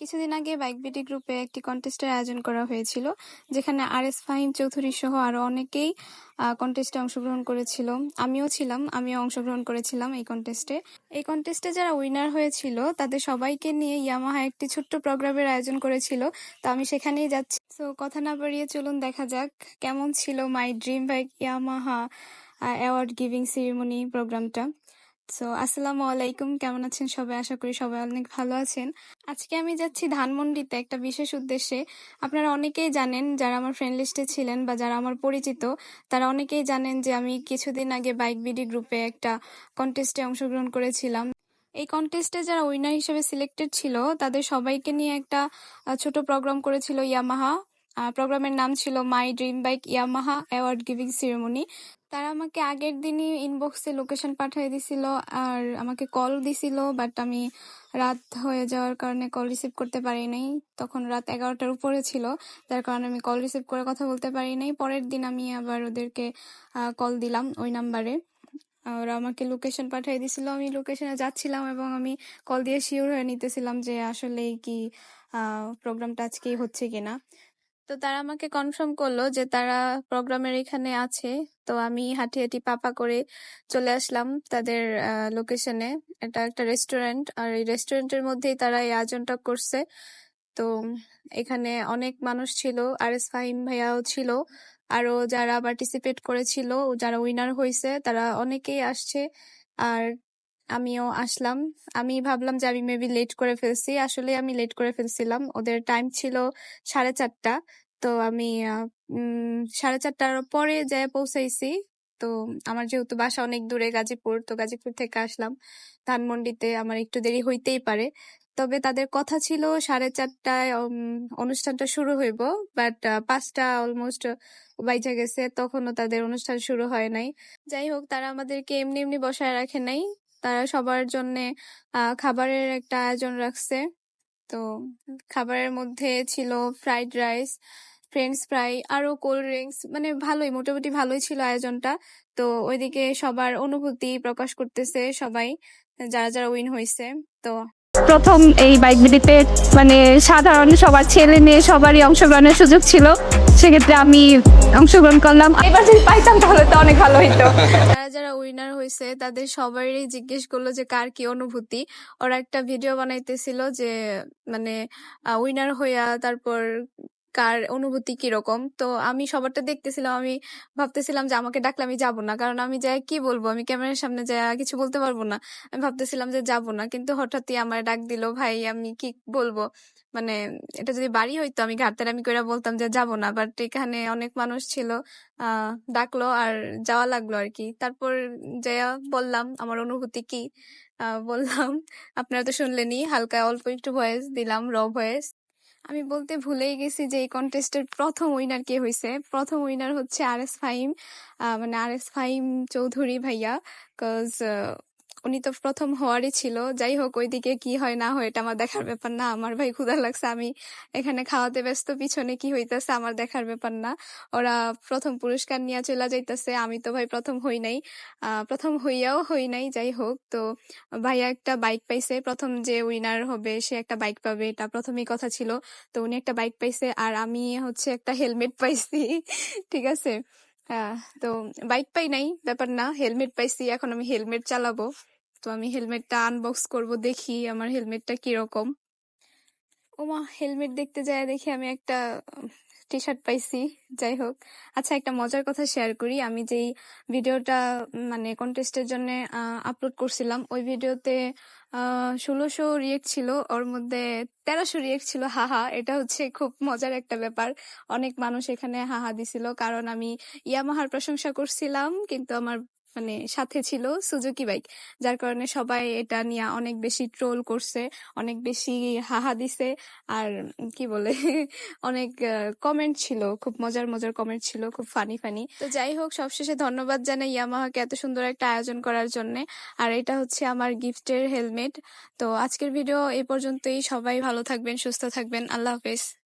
কিছুদিন আগে bike BD গ্রুপে একটি কন্টেস্টের আয়োজন করা হয়েছিল, যেখানে আর এস ফাহিম চৌধুরী সহ আরও অনেকেই কন্টেস্টে অংশগ্রহণ করেছিল। আমিও ছিলাম, আমিও অংশগ্রহণ করেছিলাম এই কন্টেস্টে এই কন্টেস্টে যারা উইনার হয়েছিল, তাদের সবাইকে নিয়ে ইয়ামাহা একটি ছোট্ট প্রোগ্রামের আয়োজন করেছিল, তো আমি সেখানেই যাচ্ছি। তো কথা না বাড়িয়ে চলুন, দেখা যাক কেমন ছিল my dream bike Yamaha award giving ceremony প্রোগ্রামটা সো আসসালামু আলাইকুম, কেমন আছেন সবাই? আশা করি সবাই অনেক ভালো আছেন। আজকে আমি যাচ্ছি ধানমন্ডিতে একটা বিশেষ উদ্দেশ্যে। আপনারা অনেকেই জানেন, যারা আমার ফ্রেন্ড লিস্টে ছিলেন বা যারা আমার পরিচিত, তারা অনেকেই জানেন যে আমি কিছুদিন আগে বাইক বিডি গ্রুপে একটা কন্টেস্টে অংশগ্রহণ করেছিলাম। এই কন্টেস্টে যারা উইনার হিসেবে সিলেক্টেড ছিল, তাদের সবাইকে নিয়ে একটা ছোট প্রোগ্রাম করেছিল ইয়ামাহা প্রোগ্রামের নাম ছিল my dream bike Yamaha award giving ceremony তারা আমাকে আগের দিনই ইনবক্সে লোকেশন পাঠিয়ে দিছিল আর আমাকে কল দিছিল বাট আমি রাত হয়ে যাওয়ার কারণে কল রিসিভ করতে পারি নাই। তখন রাত এগারোটার উপরে ছিল, যার কারণে আমি কল রিসিভ করে কথা বলতে পারি নাই। পরের দিন আমি আবার ওদেরকে কল দিলাম ওই নাম্বারে ওরা আমাকে লোকেশন পাঠিয়ে দিছিল। আমি লোকেশনে যাচ্ছিলাম এবং আমি কল দিয়ে শিওর হয়ে নিতেছিলাম যে আসলেই কি প্রোগ্রামটা আজকেই হচ্ছে কিনা। তো তারা আমাকে কনফার্ম করল যে তারা প্রোগ্রামের এখানে আছে। তো আমি হাঁটি হাঁটি পাপা করে চলে আসলাম তাদের লোকেশনে এটা একটা রেস্টুরেন্ট আর এই রেস্টুরেন্টের মধ্যেই তারা এই আয়োজনটা করছে। তো এখানে অনেক মানুষ ছিল আর এস ফাহিম ভাইয়াও ছিল। আরও যারা পার্টিসিপেট করেছিল, যারা উইনার হয়েছে তারা অনেকেই আসছে। আর আমিও আসলাম। আমি ভাবলাম যে আমি মেবি লেট করে ফেলছি। আসলে আমি লেট করে ফেলছিলাম। ওদের টাইম ছিল সাড়ে চারটা। তো আমি সাড়ে চারটার পরে যেয়ে পৌঁছাইছি। তো আমার যেহেতু বাসা অনেক দূরে গাজীপুর, তো গাজীপুর থেকে আসলাম। ধানমন্ডিতে আমার একটু দেরি হইতেই পারে। তবে তাদের কথা ছিল সাড়ে চারটায় অনুষ্ঠানটা শুরু হইব। বাট পাঁচটা অলমোস্ট বাইজা গেছে। তখনও তাদের অনুষ্ঠান শুরু হয় নাই। যাই হোক, তারা আমাদেরকে এমনি এমনি বসায় রাখে নাই। তারা সবার জন্য খাবারের একটা আয়োজন রাখছে। তো খাবারের মধ্যে ছিল ফ্রাইড রাইস, ফ্রেঞ্চ ফ্রাই, আরও কোল্ড ড্রিঙ্কস মানে ভালোই, মোটামুটি ভালোই ছিল আয়োজনটা। তো ওইদিকে সবার অনুভূতি প্রকাশ করতেছে সবাই, যারা যারা উইন হয়েছে তো প্রথম এই বাইক বিলিতে মানে সাধারণ সবার ছেলে মেয়ে সবারই অংশগ্রহণের সুযোগ ছিল। সেক্ষেত্রে আমি অংশগ্রহণ করলাম। এবার যদি পাইতাম তাহলে তো অনেক ভালো হইতো। যারা যারা উইনার হয়েছে তাদের সবারই জিজ্ঞেস করল যে কার কি অনুভূতি। ওরা একটা ভিডিও বানাইতেছিল যে মানে উইনার হইয়া তারপর কার অনুভূতি কীরকম? তো আমি সবারটা দেখতেছিলাম, আমি ভাবতেছিলাম যে আমাকে ডাকলে আমি যাব না। কারণ আমি যাই কি বলব? আমি ক্যামেরার সামনে যাই কিছু বলতে পারব না। আমি ভাবতেছিলাম যে যাব না। কিন্তু হঠাৎই আমার ডাক দিল, ভাই, আমি কি বলব? মানে এটা যদি বাড়ি হইতো, আমি ঘাটতার আমি কইরা বলতাম যে যাব না। বাট এখানে অনেক মানুষ ছিল ডাকলো আর যাওয়া লাগল আর কি তারপর যাইয়া বললাম, আমার অনুভূতি কি? বললাম, আপনারা তো শুনলেনই, হালকা অল্প একটু ভয়েস দিলাম র ভয়েস আমি বলতে ভুলেই গেছি যে এই কন্টেস্টের প্রথম উইনার কে হয়েছে প্রথম উইনার হচ্ছে আর এস ফাহিম মানে আর এস ফাহিম চৌধুরী ভাইয়া কজ উনি তো প্রথম হওয়ারই ছিল। যাই হোক ওইদিকে কি হয় না হয় এটা আমার দেখার ব্যাপার না। আমার ভাই ক্ষুধা লাগছে আমি এখানে খাওয়াতে ব্যস্ত পিছনে কি হইতাছে আমার দেখার ব্যাপার না। ওরা প্রথম পুরস্কার নিয়ে চলে যাইতেছে আমি তো ভাই প্রথম হই নাই। প্রথম হইয়াও হই নাই যাই হোক। তো ভাইয়া একটা বাইক পাইছে প্রথম যে উইনার হবে সে একটা বাইক পাবে এটা প্রথমেই কথা ছিল। তো উনি একটা বাইক পাইছে আর আমি হচ্ছে একটা হেলমেট পাইছি ঠিক আছে? আহ, তো বাইক পাই নাই ব্যাপার না হেলমেট পাইছি এখন আমি হেলমেট চালাবো। তো আমি হেলমেটটা আনবক্স করব, দেখি আমার হেলমেটটা কীরকম। ওমা, হেলমেট দেখতে যায় দেখি আমি একটা টি শার্ট পাইছি, যাই হোক। আচ্ছা একটা মজার কথা শেয়ার করি। আমি যেই ভিডিওটা মানে কন্টেস্টের জন্য আপলোড করছিলাম, ওই ভিডিওতে ষোলোশো রিয়েক্ট ছিল, ওর মধ্যে তেরোশো রিয়েক্ট ছিল, হাহা, এটা হচ্ছে খুব মজার একটা ব্যাপার। অনেক মানুষ এখানে হাহা দিছিল, কারণ আমি ইয়ামাহার প্রশংসা করছিলাম, কিন্তু আমার মানে সাথে ছিল সুজুকি বাইক। যার কারণে সবাই এটা নিয়ে অনেক বেশি ট্রোল করছে, অনেক বেশি হাহা দিছে আর কি বলে, অনেক কমেন্ট ছিল, খুব মজার মজার কমেন্ট ছিল, খুব ফানি ফানি তো যাই হোক, সবশেষে ধন্যবাদ জানাই ইয়ামাহাকে এত সুন্দর একটা আয়োজন করার জন্য। আর এটা হচ্ছে আমার গিফটের হেলমেট তো আজকের ভিডিও এ পর্যন্তই। সবাই ভালো থাকবেন, সুস্থ থাকবেন। আল্লাহ হাফেজ।